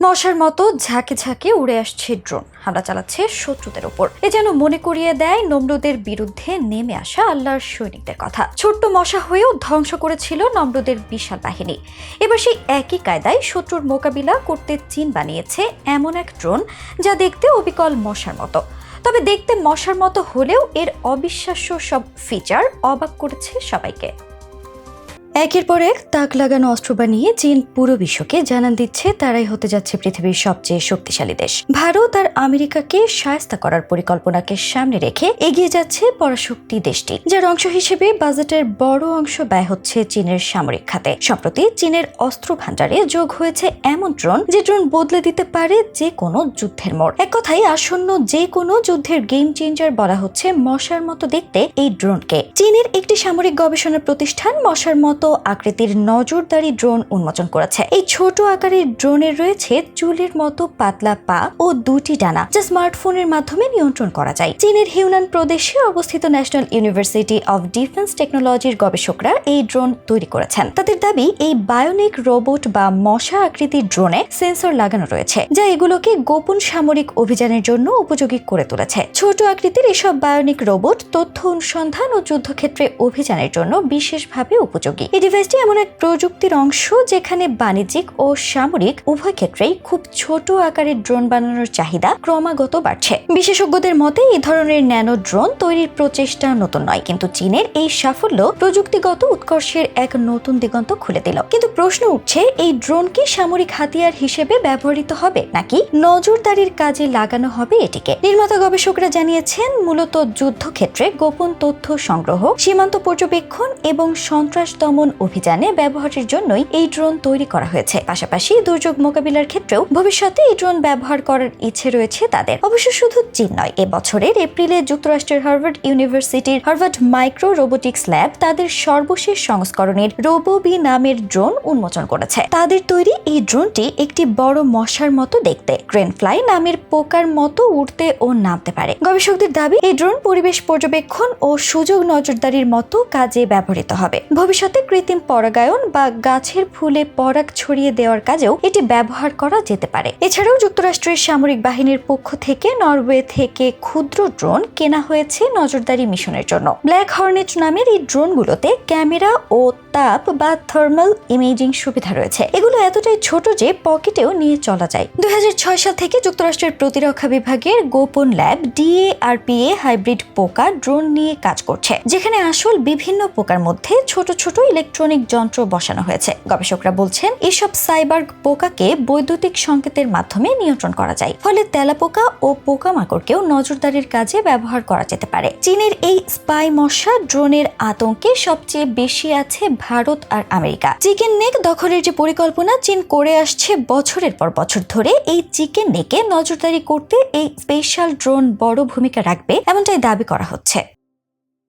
মশার মতো ঝাঁকে ঝাঁকে উড়ে আসছে ড্রোন। হামলা চালাচ্ছে শত্রুদের উপর এ যেন মনে করিয়ে দেয় নমরুদের বিরুদ্ধে নেমে আসা আল্লাহর সৈনিকদের কথা। ছোট্ট মশা হয়েও ধ্বংস করেছিল নমরুদের বিশাল বাহিনী। এবার সেই একই কায়দায় শত্রুর মোকাবিলা করতে চীন বানিয়েছে এমন এক ড্রোন যা দেখতে অবিকল মশার মতো। তবে দেখতে মশার মতো হলেও এর অবিশ্বাস্য সব ফিচার অবাক করেছে সবাইকে। একের পর এক তাক লাগানো অস্ত্র বানিয়ে চীন পুরো বিশ্বকে জানান দিচ্ছে, তারাই হতে যাচ্ছে পৃথিবীর সবচেয়ে শক্তিশালী দেশ। ভারত আর আমেরিকাকে সায়স্তা করার পরিকল্পনাকে সামনে রেখে এগিয়ে যাচ্ছে পরাশক্তি দেশটি, যার অংশ হিসেবে বাজেটের বড় অংশ ব্যয় হচ্ছে চীনের সামরিক খাতে। সম্প্রতি চীনের অস্ত্র ভাণ্ডারে যোগ হয়েছে এমন ড্রোন, যে ড্রোন বদলে দিতে পারে যে কোনো যুদ্ধের মোড়। এক কথায়, আসন্ন যে কোনো যুদ্ধের গেম চেঞ্জার বলা হচ্ছে মশার মতো দেখতে এই ড্রোনকে। চীনের একটি সামরিক গবেষণা প্রতিষ্ঠান মশার মতো আকৃতির নজরদারি ড্রোন উন্মোচন করেছে। এই ছোট আকারের ড্রোনের রয়েছে চুলের মতো পাতলা পা ও দুটি ডানা যা স্মার্টফোনের মাধ্যমে নিয়ন্ত্রণ করা যায়। চীনের হিউনান প্রদেশে অবস্থিত ন্যাশনাল ইউনিভার্সিটি অব ডিফেন্স টেকনোলজির গবেষকরা এই ড্রোন তৈরি করেছেন। তাদের দাবি, এই বায়োনিক রোবট বা মশা আকৃতির ড্রোনে সেন্সর লাগানো রয়েছে, যা এগুলোকে গোপন সামরিক অভিযানের জন্য উপযোগী করে তুলেছে। ছোট আকৃতির এসব বায়োনিক রোবট তথ্য অনুসন্ধান ও যুদ্ধক্ষেত্রে অভিযানের জন্য বিশেষভাবে উপযোগী। এই ডিভাইসটি এমন এক প্রযুক্তির অংশ যেখানে বাণিজ্যিক ও সামরিক উভয় ক্ষেত্রেই খুব ছোট আকারের ড্রোন বানানোর চাহিদা ক্রমাগত বাড়ছে। বিশেষজ্ঞদের মতে, এই ধরনের ন্যানো ড্রোন তৈরির প্রচেষ্টা নতুন নয়, কিন্তু চীনের এই সাফল্য প্রযুক্তিগত উৎকর্ষের এক নতুন দিগন্ত খুলে দিল। কিন্তু প্রশ্ন উঠছে, এই ড্রোন কি সামরিক হাতিয়ার হিসেবে ব্যবহৃত হবে, নাকি নজরদারির কাজে লাগানো হবে এটিকে? নির্মাতা গবেষকরা জানিয়েছেন, মূলত যুদ্ধক্ষেত্রে গোপন তথ্য সংগ্রহ, সীমান্ত পর্যবেক্ষণ এবং সন্ত্রাস দমন অভিযানে ব্যবহারের জন্যই এই ড্রোন তৈরি করা হয়েছে। পাশাপাশি দুর্যোগ মোকাবিলার ক্ষেত্রেও ভবিষ্যতে এই ড্রোন ব্যবহার করার ইচ্ছে রয়েছে তাদের। অবশ্য শুধু চীন নয়, এবছরের বছরের এপ্রিলে যুক্তরাষ্ট্রের হার্ভার্ড ইউনিভার্সিটির হার্ভার্ড মাইক্রো রোবোটিক্স ল্যাব তাদের সর্বশেষ সংস্করণের রোবোবি নামের ড্রোন উন্মোচন করেছে। তাদের তৈরি এই ড্রোনটি একটি বড় মশার মতো দেখতে ক্রেনফ্লাই নামের পোকার মতো উঠতে ও নামতে পারে। গবেষকদের দাবি, এই ড্রোন পরিবেশ পর্যবেক্ষণ ও সুযোগ নজরদারির মতো কাজে ব্যবহৃত হবে। ভবিষ্যতে কৃত্রিম পরাগায়ন বা গাছের ফুলে পরাগ ছড়িয়ে দেওয়ার কাজেও এটি ব্যবহার করা যেতে পারে। এছাড়াও যুক্তরাষ্ট্রের সামরিক বাহিনীর পক্ষ থেকে নরওয়ে থেকে ক্ষুদ্র ড্রোন কেনা হয়েছে নজরদারি মিশনের জন্য। ব্ল্যাক হর্নেট নামের এই ড্রোনগুলোতে ক্যামেরা ও তাপ বা থার্মাল ইমেজিং সুবিধা রয়েছে। এগুলো এতটাই ছোট যে পকেটেও নিয়ে চলা যায়। দুই সাল থেকে যুক্তরাষ্ট্রের প্রতিরক্ষা বিভাগের গোপন ল্যাব ডিএআরপিএ হাইব্রিড পোকা ড্রোন নিয়ে কাজ করছে, যেখানে আসল বিভিন্ন পোকার মধ্যে ছোট ছোট ইলেকট্রনিক যন্ত্র বসানো হয়েছে। গবেষকরা বলছেন, এসব সাইবার পোকাকে বৈদ্যুতিক সংকেতের মাধ্যমে নিয়ন্ত্রণ করা যায়, ফলে তেলাপোকা ও পোকামাকড়কেও নজরদারির কাজে ব্যবহার করা যেতে পারে। চীনের এই স্পাই মশা ড্রোনের আতঙ্কে সবচেয়ে বেশি আছে ভারত আর আমেরিকা। চিকেন নেক দখলের যে পরিকল্পনা, চীন করে আসছে বছরের পর বছর ধরে। এই চিকেন নেকে নজরদারি করতে এই স্পেশাল ড্রোন বড় ভূমিকা রাখবে, এমনটাই দাবি করা হচ্ছে।